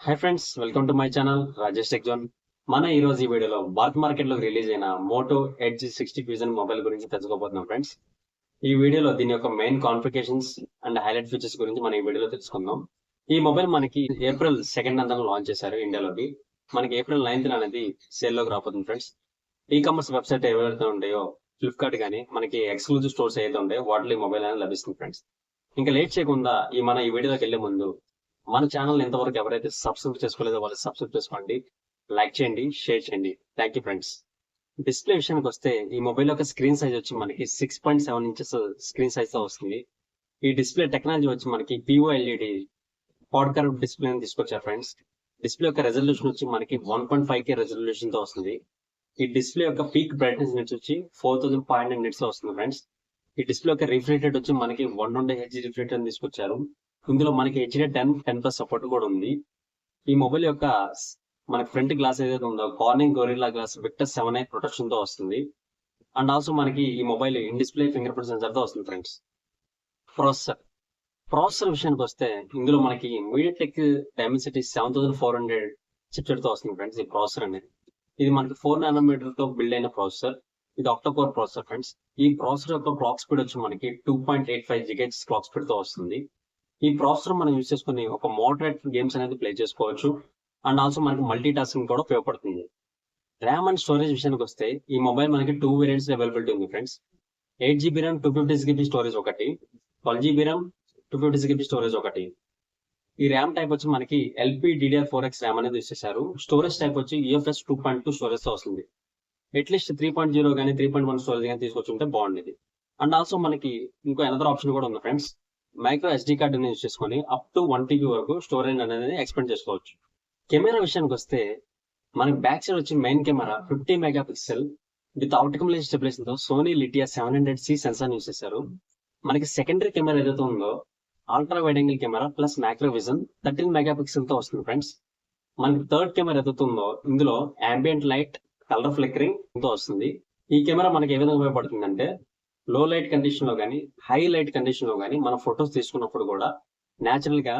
Hi friends welcome to my channel Rajesh tech zone మన ఈ రోజు ఈ వీడియోలో భారత్ మార్కెట్లో రిలీజ్ అయిన Moto Edge sixty fusion mobile గురించి తెలుసుకోబోతున్నాం ఫ్రెండ్స్ ఈ వీడియోలో దీని యొక్క main configurations and highlight features గురించి మనం ఈ వీడియోలో తెలుసుకుందాం. ఈ మొబైల్ మనకి ఏప్రిల్ సెకండ్ అంతా లాంచ్ చేశారు ఇండియాలోకి మనకి ఏప్రిల్ నైన్త్ అనేది సేల్లోకి రాబోతుంది ఫ్రెండ్స్ ఈ కామర్స్ వెబ్సైట్ ఎవరైతే ఉంటాయో ఫ్లిప్కార్ట్ కానీ మనకి ఎక్స్క్లూజివ్ స్టోర్స్ ఏదైతే ఉంటాయో వాటిలో ఈ మొబైల్ అనేది లభిస్తుంది ఫ్రెండ్స్ ఇంకా లేట్ చేయకుండా ఈ మన ఈ వీడియోలోకి వెళ్ళే ముందు మన ఛానల్ ఇంతవరకు ఎవరైతే సబ్స్క్రైబ్ చేసుకోలేదో వాళ్ళు సబ్స్క్రైబ్ చేసుకోండి లైక్ చేయండి షేర్ చేయండి. థ్యాంక్ యూ ఫ్రెండ్స్ డిస్ప్లే విషయానికి వస్తే ఈ మొబైల్ యొక్క స్క్రీన్ సైజ్ వచ్చి మనకి six point seven inches screen సైజ్తో వస్తుంది. ఈ డిస్ప్లే టెక్నాలజీ వచ్చి మనకి P O L E D పాడ్ కర్వ్ డిస్ప్లే తీసుకొచ్చారు ఫ్రెండ్స్ డిస్ప్లే యొక్క రెజల్యూషన్ వచ్చి మనకి వన్ పాయింట్ ఫైవ్ కే రెజల్యూషన్తో వస్తుంది. ఈ డిస్ప్లే యొక్క పీక్ బ్రైట్నెస్ నిట్స్ వచ్చి four thousand five hundred nits వస్తుంది ఫ్రెండ్స్ ఈ డిస్ప్లే యొక్క రిఫ్రిజిరేటర్ వచ్చి మనకి వన్ ట్వంటీ హెచ్ రిఫ్రిజరేటర్ తీసుకొచ్చారు. ఇందులో మనకి HD ten ten plus support కూడా ఉంది. ఈ మొబైల్ యొక్క మన మనకి ఫ్రంట్ గ్లాస్ ఏదైతే ఉందో Corning Gorilla glass Victor seven I ప్రొటెక్షన్తో వస్తుంది. అండ్ ఆల్సో మనకి ఈ mobile in display finger print సెన్సర్తో వస్తుంది ఫ్రెండ్స్ ప్రాసెసర్ ప్రాసెసర్ విషయానికి వస్తే ఇందులో మనకి MediaTek Dimensity seven thousand four hundred చిప్సెట్తో వస్తుంది ఫ్రెండ్స్ ఈ ప్రాసెసర్ అనేది. ఇది మనకి ఫోర్ నానోమీటర్తో బిల్డ్ అయిన ప్రాసెసర్ ఇది ఆక్టోకోర్ ప్రాసెసర్ ఫ్రెండ్స్ ఈ ప్రాసెసర్ యొక్క క్లాక్ స్పీడ్ వచ్చి మనకి టూ పాయింట్ ఎయిట్ ఫైవ్ జిగేట్స్ క్లాక్ స్పీడ్తో వస్తుంది. ఈ ప్రాసెసర్ మనం యూజ్ చేసుకుని ఒక మోడరేట్ గేమ్స్ అనేది ప్లే చేసుకోవచ్చు. అండ్ ఆల్సో మనకి మల్టీ టాస్కింగ్ కూడా ఉపయోగపడుతుంది. ర్యామ్ అండ్ స్టోరేజ్ విషయానికి వస్తే ఈ మొబైల్ మనకి టూ వేరియంట్స్ అవైలబిలిటీ ఉంది friends eight GB RAM two fifty GB storage ఒకటి. Twelve GB RAM two fifty GB storage ఒకటి. ఈ ర్యామ్ టైప్ వచ్చి మనకి LP DDR four X RAM అనేది ఇచ్చేసారు చేశారు. స్టోరేజ్ టైప్ వచ్చి ఈఎఫ్ఎస్ టూ పాయింట్ టూ స్టోరేజ్తో వస్తుంది. At least three point zero కానీ త్రీ పాయింట్ వన్ స్టోరేజ్ కానీ తీసుకొచ్చుంటే బాగుండేది. అండ్ ఆల్సో మనకి ఇంకో అనదర్ ఆప్షన్ కూడా ఉంది ఫ్రెండ్స్ మైక్రో ఎస్డి కార్డుని యూజ్ యూస్ చేసుకొని అప్ టు వన్ టీబీ వరకు స్టోరేజ్ అనేది ఎక్స్పెండ్ చేసుకోవచ్చు. కెమెరా విషయానికి వస్తే మనకి బ్యాక్ సైడ్ వచ్చిన main camera fifty megapixel with optical లెన్స్తో Sony Lytia seven hundred C sensor use చేశారు. మనకి సెకండరీ కెమెరా ఏదైతే ఉందో ultra wide angle camera plus micro vision thirteen mega పిక్సెల్తో వస్తుంది ఫ్రెండ్స్ మనకి థర్డ్ కెమెరా ఏదైతే ఉందో ఇందులో ambient లైట్ కలర్ ఫ్లిక్కరింగ్తో వస్తుంది. ఈ కెమెరా మనకి ఏ విధంగా ఉపయోగపడుతుంది అంటే లో లైట్ కండిషన్లో కానీ హై లైట్ కండిషన్లో కానీ మన ఫొటోస్ తీసుకున్నప్పుడు కూడా నేచురల్గా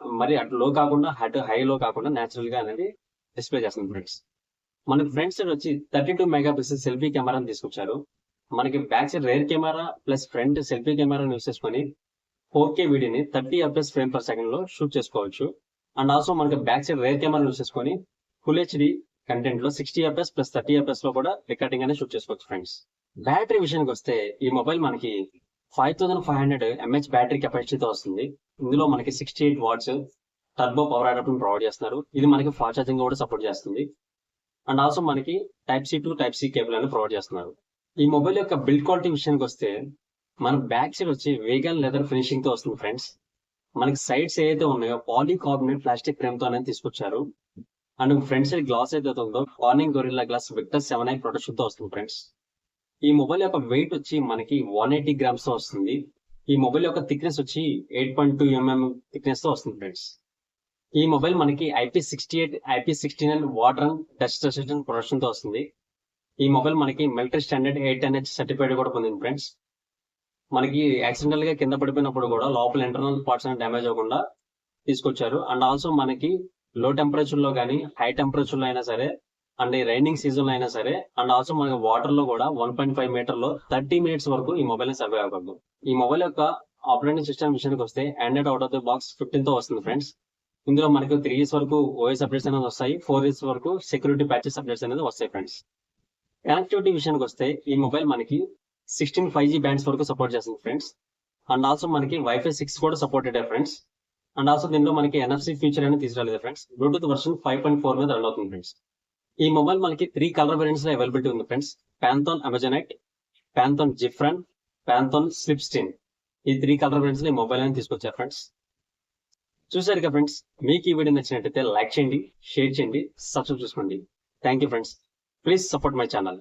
మరి అటు లో కాకుండా అటు హై లో కాకుండా నేచురల్గా అనేది డిస్ప్లే చేస్తుంది ఫ్రెండ్స్ మనకి ఫ్రంట్ సైడ్ వచ్చి thirty two mega pixel selfie కెమెరాని తీసుకొచ్చారు. మనకి back side rear camera plus front selfie కెమెరాని యూస్ చేసుకొని ఫోర్ కే వీడియోని థర్టీ ఎఫ్ఎస్ ఫ్రేమ్ పర్ సెకండ్లో షూట్ చేసుకోవచ్చు. అండ్ ఆల్సో మనకి back side rear camera use చేసుకొని ఫుల్ హెచ్డి కంటెంట్లో సిక్స్టీ ఎఫ్ఎస్ ప్లస్ థర్టీ ఎఫ్ఎస్లో కూడా రికార్డింగ్ అనేది షూట్ చేసుకోవచ్చు ఫ్రెండ్స్ బ్యాటరీ విషయానికి వస్తే ఈ మొబైల్ మనకి five thousand five hundred mAh battery కెపాసిటీతో వస్తుంది. ఇందులో మనకి sixty eight watts turbo power adapter provide చేస్తున్నారు. ఇది మనకి ఫాస్ట్ ఛార్జింగ్ కూడా సపోర్ట్ చేస్తుంది. అండ్ ఆల్సో మనకి type C to type C cable అని ప్రొవైడ్ చేస్తున్నారు. ఈ మొబైల్ యొక్క బిల్డ్ క్వాలిటీ విషయానికి వస్తే మన బ్యాక్ సైడ్ వచ్చి వేగన్ లెదర్ ఫినిషింగ్తో వస్తుంది ఫ్రెండ్స్ మనకి సైడ్స్ ఏదైతే ఉన్నాయో పాలీకార్బోనేట్ ప్లాస్టిక్ ఫ్రేమ్తో అనేది తీసుకొచ్చారు. అండ్ ఫ్రంట్ సైడ్ గ్లాస్ ఏదైతే ఉందో Corning Gorilla glass Victor seven I ప్రొటెక్షన్తో వస్తుంది ఫ్రెండ్స్ ఈ మొబైల్ యొక్క వెయిట్ వచ్చి మనకి వన్ ఎయిటీ గ్రామ్స్తో వస్తుంది. ఈ మొబైల్ యొక్క థిక్నెస్ వచ్చి ఎయిట్ పాయింట్ టూ ఎంఎం థిక్నెస్తో వస్తుంది ఫ్రెండ్స్ ఈ మొబైల్ మనకి IP sixty eight IP sixty nine water and dust resistant ప్రొడక్షన్తో వస్తుంది. ఈ మొబైల్ మనకి military standard eight N H certified కూడా పొందింది ఫ్రెండ్స్ మనకి యాక్సిడెంటల్గా కింద పడిపోయినప్పుడు కూడా లోపల ఇంటర్నల్ పార్ట్స్ అనేది డ్యామేజ్ అవ్వకుండా తీసుకొచ్చారు. అండ్ ఆల్సో మనకి లో టెంపరేచర్లో కానీ హై టెంపరేచర్లో అయినా సరే అండ్ ఈ రైనింగ్ సీజన్లో అయినా సరే అండ్ ఆల్సో మనకి వాటర్లో కూడా వన్ పాయింట్ ఫైవ్ మీటర్లో థర్టీ మినిట్స్ వరకు ఈ మొబైల్ సర్వే అవ్వగలదు. ఈ మొబైల్ యొక్క ఆపరేటింగ్ సిస్టమ్ విషయానికి వస్తే Android out of the box ఫిఫ్టీన్తో వస్తుంది ఫ్రెండ్స్ ఇందులో మనకి త్రీ ఇయర్స్ వరకు ఓఎస్ అప్డేట్స్ అనేది వస్తాయి ఫోర్ ఇయర్స్ వరకు సెక్యూరిటీ ప్యాచెస్ అప్డేట్స్ అనేది వస్తాయి ఫ్రెండ్స్ కనెక్టివిటీ విషయానికి వస్తే ఈ మొబైల్ మనకి సిక్స్టీన్ ఫైవ్ జీ బ్యాండ్స్ వరకు సపోర్ట్ చేస్తుంది ఫ్రెండ్స్ అండ్ ఆల్సో మనకి వైఫై సిక్స్ కూడా సపోర్టెడ్ ఫ్రెండ్స్ అండ్ ఆల్సో దీనిలో మనకి ఎన్ఎఫ్సి ఫీచర్ అనేది తీసుకురాలేదు friends Bluetooth version five point four మీద రన్ అవుతుంది ఫ్రెండ్స్ ఈ మొబైల్ మనకి త్రీ కలర్ వేరియంట్స్లో అవైలబిలిటీ ఉంది ఫ్రెండ్స్ ప్యాంథాన్ అమెజనైట్ ప్యాంథాన్ జిఫ్రన్ ప్యాంథాన్ స్లిప్స్టిన్ ఈ త్రీ కలర్ వేరియంట్స్లో ఈ మొబైల్ అనేది తీసుకొచ్చారు ఫ్రెండ్స్ చూసారు కదా ఫ్రెండ్స్ మీకు ఈ వీడియో నచ్చినట్టయితే లైక్ చేయండి షేర్ చేయండి సబ్స్క్రైబ్ చేసుకోండి. Thank you friends please support my channel